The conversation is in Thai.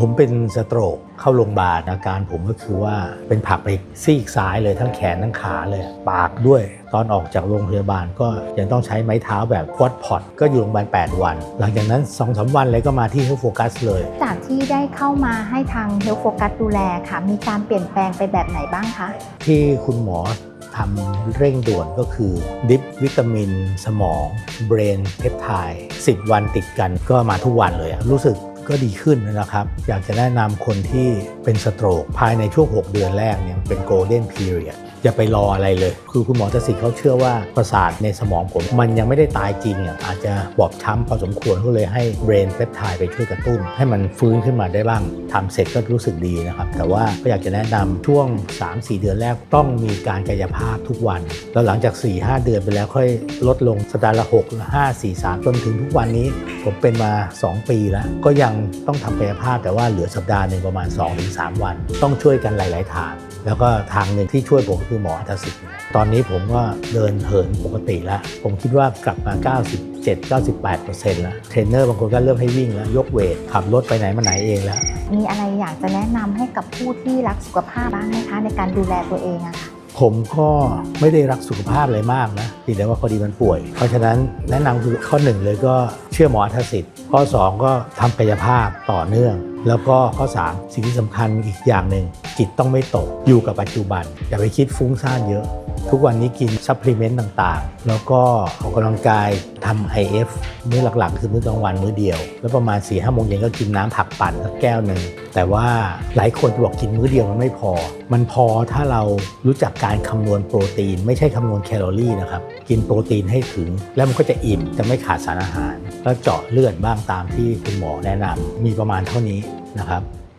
ผมเป็นสโตรกเข้าโรงพยาบาลอาการผมก็คือว่าเป็นผักไปซีกซ้ายเลยทั้งแขนทั้งขาเลย ปากด้วย ตอนออกจากโรงพยาบาลก็ยังต้องใช้ไม้เท้าแบบควอดพอดก็อยู่โรงพยาบาล 8 วัน หลังจากนั้น2อสวันเลยก็มาที่เฮลโฟกัสเลย จากที่ได้เข้ามาให้ทาง Health Focus ดูแลค่ะ มีการเปลี่ยนแปลงไปแบบไหนบ้างคะ ที่คุณหมอทำเร่งด่วนก็คือ ดิฟวิตามิน สมอง เบรนเพปไทด์10 วันติดกันก็มาทุกวันเลยอะรู้สึก ก็ดีขึ้นนะครับ อยากจะแนะนำคนที่เป็นสโตรกภายในช่วง 6 เดือนแรกเนี่ยเป็นโกลเด้นพีเรียดอย่าไปรออะไรเลย คือคุณหมอทศิษย์เขาเชื่อว่าประสาทในสมองผมมันยังไม่ได้ตายจริงอะอาจจะบอบช้ำพอสมควรก็เลยให้เบรนเพปไทด์ไปช่วยกระตุ้น ให้มันฟื้นขึ้นมาได้บ้างทำเสร็จก็รู้สึกดีนะครับ แต่ว่าก็อยากจะแนะนำช่วง 3-4 เดือนแรกต้องมีการกายภาพทุกวัน แล้วหลังจาก 4-5 เดือนไปแล้วค่อยลดลงสัปดาห์ละ6 5 4 3 จนถึงทุกวันนี้ ผมเป็นมา 2 ปีแล้ว ก็ยังต้องทำกายภาพแต่ว่าเหลือสัปดาห์หนึ่งประมาณ 2-3 วัน ต้องช่วยกันหลาย ๆ ทาง แล้วก็ทางหนึ่งที่ช่วยผมก็คือหมออัตสิทธิ์ตอนนี้ผมก็เดินเหินปกติแล้ว ผมคิดว่ากลับมา 97-98%แล้วเทรนเนอร์บางคนก็เริ่มให้วิ่งแล้วยกเวทขับรถไปไหนมาไหนเองแล้ว มีอะไรอยากจะแนะนำให้กับผู้ที่รักสุขภาพบ้างไหมคะในการดูแลตัวเองอะค่ะ ผมก็ไม่ได้รักสุขภาพอะไรมากนะเดียวว่าพอดีมันป่วย เพราะฉะนั้นแนะนำคือข้อหนึ่งเลยก็เชื่อหมออัธสิทธิ์ ข้อ 2 ก็ทำกายภาพต่อเนื่อง แล้วก็ข้อ 3 สิ่งที่สำคัญอีกอย่างหนึ่งจิตต้องไม่ตกอยู่กับปัจจุบัน อย่าไปคิดฟุ้งซ่านเยอะ ทุกวันนี้กินซัพพลีเมนต์ต่างๆ แล้วก็ออกกำลังกายทำ IF มื้อหลักๆ คือมื้อกลางวันมื้อเดียว แล้วประมาณ4ี่ห้าโมงเย็นก็กินน้ำผักปั่นสักแก้วหนึ่ง แต่ว่าหลายคนจะบอกกินมื้อเดียวมันไม่พอ มันพอถ้าเรารู้จักการคำนวณโปรตีน ไม่ใช่คำนวณแคลอรี่นะครับ กินโปรตีนให้ถึง แล้วมันก็จะอิ่มจะไม่ขาดสารอาหาร แล้วเจาะเลือดบ้างตามที่คุณหมอแนะนำมีประมาณเท่านี้นะครับ